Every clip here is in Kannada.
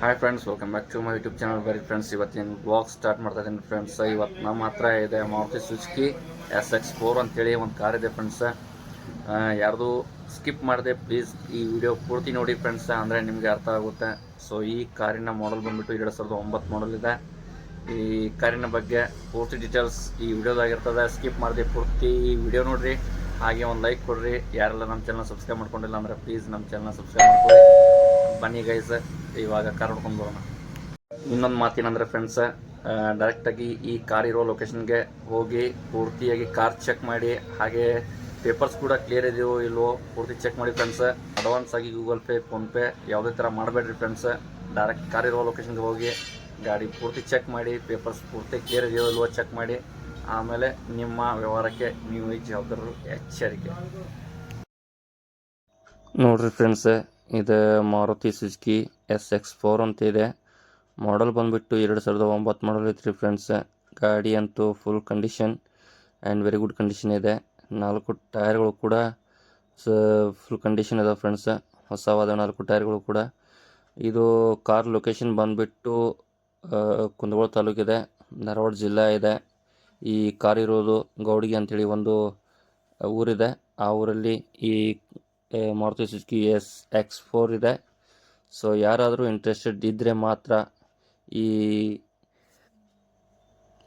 Hi friends welcome back to my YouTube channel ಬರೀ ಫ್ರೆಂಡ್ಸ್ ಇವತ್ತಿನ ಬ್ಲಾಗ್ ಸ್ಟಾರ್ಟ್ ಮಾಡ್ತಾ ಇದ್ದೀನಿ ಫ್ರೆಂಡ್ಸ್ ಇವತ್ತು ನಮ್ಮ ಹತ್ರ ಇದೆ Maruti Suzuki S X four ಅಂತೇಳಿ ಒಂದು ಕಾರ್ ಇದೆ ಫ್ರೆಂಡ್ಸ್ ಯಾರ್ದು ಸ್ಕಿಪ್ ಮಾಡಿದೆ ಪ್ಲೀಸ್ ಈ ವಿಡಿಯೋ ಪೂರ್ತಿ ನೋಡಿ ಫ್ರೆಂಡ್ಸ್ ಅಂದರೆ ನಿಮಗೆ ಅರ್ಥ ಆಗುತ್ತೆ. ಸೊ ಈ ಕಾರಿನ ಮಾಡಲ್ ಬಂದ್ಬಿಟ್ಟು ಎರಡು ಸಾವಿರದ ಒಂಬತ್ತು ಮಾಡಲ್ ಇದೆ. ಈ ಕಾರಿನ ಬಗ್ಗೆ ಪೂರ್ತಿ ಡೀಟೇಲ್ಸ್ ಈ ವಿಡಿಯೋದಾಗಿರ್ತದೆ ಸ್ಕಿಪ್ ಮಾಡಿದೆ ಪೂರ್ತಿ ಈ ವಿಡಿಯೋ ನೋಡಿರಿ. ಹಾಗೆ ಒಂದು ಲೈಕ್ ಕೊಡ್ರಿ. ಯಾರೆಲ್ಲ ನಮ್ಮ ಚಾನಲ್ ಸಬ್ಸ್ಕ್ರೈಬ್ ಮಾಡ್ಕೊಂಡಿಲ್ಲ ಅಂದರೆ ಪ್ಲೀಸ್ ನಮ್ಮ ಚಾನಲ್ ಸಬ್ಸ್ಕ್ರೈಬ್ ಮಾಡ್ಕೊಳ್ಳಿ. ಬನ್ನಿ ಗೈಸ್ ಇವಾಗ ಕಾರ್ ನೋಡ್ಕೊಂಡು ಬರೋಣ. ಇನ್ನೊಂದು ಮಾತೇನಂದ್ರೆ ಫ್ರೆಂಡ್ಸ್ ಡೈರೆಕ್ಟಾಗಿ ಈ ಕಾರ್ ಇರೋ ಲೊಕೇಶನ್ಗೆ ಹೋಗಿ ಪೂರ್ತಿಯಾಗಿ ಕಾರ್ ಚೆಕ್ ಮಾಡಿ, ಹಾಗೆ ಪೇಪರ್ಸ್ ಕೂಡ ಕ್ಲಿಯರ್ ಇದೆಯೋ ಇಲ್ವೋ ಪೂರ್ತಿ ಚೆಕ್ ಮಾಡಿ ಫ್ರೆಂಡ್ಸ್ ಅಡ್ವಾನ್ಸ್ ಆಗಿ ಗೂಗಲ್ ಪೇ ಫೋನ್ಪೇ ಯಾವುದೇ ಥರ ಮಾಡಬೇಡ್ರಿ ಫ್ರೆಂಡ್ಸ್ ಡೈರೆಕ್ಟ್ ಕಾರ್ ಇರೋ ಲೊಕೇಶನ್ಗೆ ಹೋಗಿ ಗಾಡಿ ಪೂರ್ತಿ ಚೆಕ್ ಮಾಡಿ ಪೇಪರ್ಸ್ ಪೂರ್ತಿ ಕ್ಲಿಯರ್ ಇದೆಯೋ ಇಲ್ವೋ ಚೆಕ್ ಮಾಡಿ, ಆಮೇಲೆ ನಿಮ್ಮ ವ್ಯವಹಾರಕ್ಕೆ ನೀವು ಈ ಜವಾಬ್ದಾರರು ಎಚ್ಚರಿಕೆ. ನೋಡ್ರಿ ಫ್ರೆಂಡ್ಸ್ ಇದು Maruti Suzuki S X four ಅಂತ ಇದೆ. ಮಾಡಲ್ ಬಂದುಬಿಟ್ಟು ಎರಡು ಸಾವಿರದ ಒಂಬತ್ತು ಮಾಡಲ್ ಐತ್ರಿ ಫ್ರೆಂಡ್ಸ್. ಗಾಡಿ ಅಂತೂ full condition and very good condition ಇದೆ. ನಾಲ್ಕು ಟೈರ್ಗಳು ಕೂಡ ಸ ಫುಲ್ ಕಂಡೀಷನ್ ಇದಾವೆ ಫ್ರೆಂಡ್ಸ್. ಹೊಸವಾದ ನಾಲ್ಕು ಟೈರ್ಗಳು ಕೂಡ. ಇದು ಕಾರ್ ಲೊಕೇಶನ್ ಬಂದುಬಿಟ್ಟು ಕುಂದಗೋಳ ತಾಲೂಕಿದೆ. ಧಾರವಾಡ ಜಿಲ್ಲಾ ಇದೆ. ಈ ಕಾರ್ ಇರೋದು ಗೌಡಿಗೆ ಅಂಥೇಳಿ ಒಂದು ಊರಿದೆ. ಆ ಊರಲ್ಲಿ ಈ Maruti Suzuki S X four ಇದೆ. ಸೊ ಯಾರಾದರೂ ಇಂಟ್ರೆಸ್ಟೆಡ್ ಇದ್ದರೆ ಮಾತ್ರ ಈ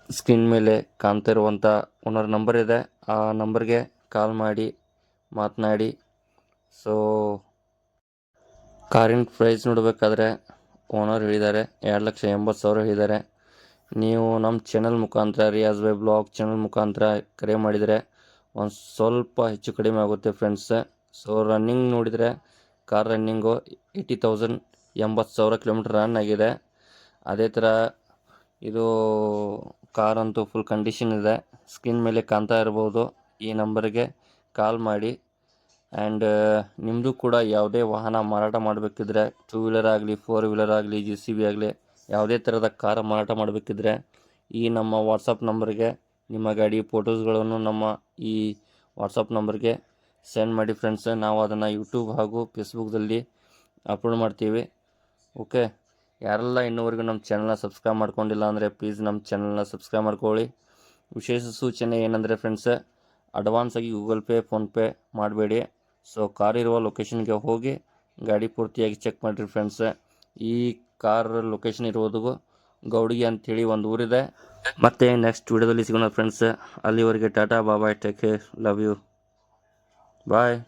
ಸ್ಕ್ರೀನ್ ಮೇಲೆ ಕಾಣ್ತಾ ಇರುವಂಥ ಓನರ್ ನಂಬರ್ ಇದೆ. ಆ ನಂಬರ್ಗೆ ಕಾಲ್ ಮಾಡಿ, ಮಾತನಾಡಿ. ಸೊ ಕಾರಿನ ಪ್ರೈಸ್ ನೋಡಬೇಕಾದ್ರೆ ಓನರ್ ಹೇಳಿದ್ದಾರೆ, ಎರಡು ಲಕ್ಷ ಎಂಬತ್ತು ಸಾವಿರ ಹೇಳಿದ್ದಾರೆ. ನೀವು ನಮ್ಮ ಚಾನಲ್ ಮುಖಾಂತರ ರಿಯಾಜ್ ಬೈ ಬ್ಲಾಗ್ ಚಾನಲ್ ಮುಖಾಂತರ ಕರೆ ಮಾಡಿದರೆ ಒಂದು ಸ್ವಲ್ಪ ಹೆಚ್ಚು ಕಡಿಮೆ ಆಗುತ್ತೆ ಫ್ರೆಂಡ್ಸ್ ಸೊ ರನ್ನಿಂಗ್ ನೋಡಿದರೆ ಕಾರ್ ರನ್ನಿಂಗು ಏಯ್ಟಿ ತೌಸಂಡ್ ಎಂಬತ್ತು ಸಾವಿರ ಕಿಲೋಮೀಟ್ರ್ ರನ್ ಆಗಿದೆ. ಅದೇ ಥರ ಇದು ಕಾರ್ ಅಂತೂ ಫುಲ್ ಕಂಡೀಷನ್ ಇದೆ. ಸ್ಕ್ರೀನ್ ಮೇಲೆ ಕಾಣ್ತಾ ಇರ್ಬೋದು. ಈ ನಂಬರ್ಗೆ ಕಾಲ್ ಮಾಡಿ. ಆ್ಯಂಡ್ ನಿಮ್ಮದು ಕೂಡ ಯಾವುದೇ ವಾಹನ ಮಾರಾಟ ಮಾಡಬೇಕಿದ್ರೆ ಟೂ ವೀಲರ್ ಆಗಲಿ ಫೋರ್ ವೀಲರ್ ಆಗಲಿ ಜಿ ಸಿ ಬಿ ಆಗಲಿ ಯಾವುದೇ ಥರದ ಕಾರ್ ಮಾರಾಟ ಮಾಡಬೇಕಿದ್ರೆ ಈ ನಮ್ಮ ವಾಟ್ಸಪ್ ನಂಬರ್ಗೆ ನಿಮ್ಮ ಗಾಡಿ ಫೋಟೋಸ್ಗಳನ್ನು ನಮ್ಮ ಈ ವಾಟ್ಸಪ್ ನಂಬರ್ಗೆ ಸೆಂಡ್ ಮಾಡಿ ಫ್ರೆಂಡ್ಸ್ ನಾವು ಅದನ್ನು ಯೂಟ್ಯೂಬ್ ಹಾಗೂ ಫೇಸ್ಬುಕ್ದಲ್ಲಿ ಅಪ್ಲೋಡ್ ಮಾಡ್ತೀವಿ. ಓಕೆ ಯಾರೆಲ್ಲ ಇನ್ನೂವರೆಗೂ ನಮ್ಮ ಚಾನಲ್ನ ಸಬ್ಸ್ಕ್ರೈಬ್ ಮಾಡ್ಕೊಂಡಿಲ್ಲ ಅಂದರೆ ಪ್ಲೀಸ್ ನಮ್ಮ ಚಾನಲ್ನ ಸಬ್ಸ್ಕ್ರೈಬ್ ಮಾಡ್ಕೊಳ್ಳಿ. ವಿಶೇಷ ಸೂಚನೆ ಏನಂದರೆ ಫ್ರೆಂಡ್ಸ್ ಅಡ್ವಾನ್ಸ್ ಆಗಿ ಗೂಗಲ್ ಪೇ ಫೋನ್ಪೇ ಮಾಡಬೇಡಿ. ಸೊ ಕಾರ್ ಇರುವ ಲೊಕೇಶನ್ಗೆ ಹೋಗಿ ಗಾಡಿ ಪೂರ್ತಿಯಾಗಿ ಚೆಕ್ ಮಾಡಿರಿ ಫ್ರೆಂಡ್ಸ್ ಈ ಕಾರ್ ಲೊಕೇಶನ್ ಇರೋದು ಗೌಡಿಗೆ ಅಂತೇಳಿ ಒಂದು ಊರಿದೆ. ಮತ್ತೆ ನೆಕ್ಸ್ಟ್ ವಿಡಿಯೋದಲ್ಲಿ ಸಿಗೋಣ ಫ್ರೆಂಡ್ಸ್ ಅಲ್ಲಿವರೆಗೆ ಟಾಟಾ ಬಾಬಾ ಟೇಕ್ ಲವ್ ಯು Bye.